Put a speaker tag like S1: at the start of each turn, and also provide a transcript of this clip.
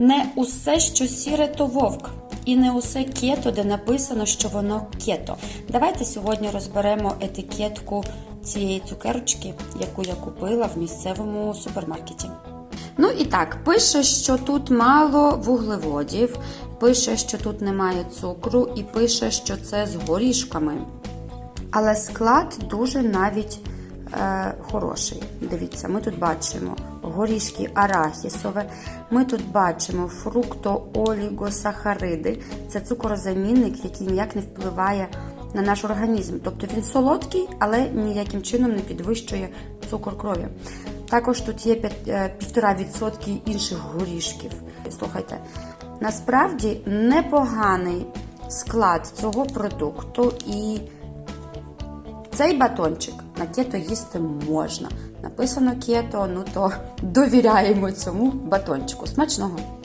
S1: Не усе, що сіре, то вовк. І не усе кето, де написано, що воно кето. Давайте сьогодні розберемо етикетку цієї цукерочки, яку я купила в місцевому супермаркеті. Ну і так, пише, що тут мало вуглеводів, пише, що тут немає цукру, і пише, що це з горішками. Але склад дуже навіть е, хороший. Дивіться, ми тут бачимо горішки арахісове, ми тут бачимо фруктоолігосахариди. Це цукорозамінник, який ніяк не впливає на наш організм. Тобто він солодкий, але ніяким чином не підвищує цукор крові. Також тут є 1,5% інших горішків. Слухайте, насправді непоганий склад цього продукту і цей батончик на кето їсти можна. Написано кето, ну то довіряємо цьому батончику. Смачного!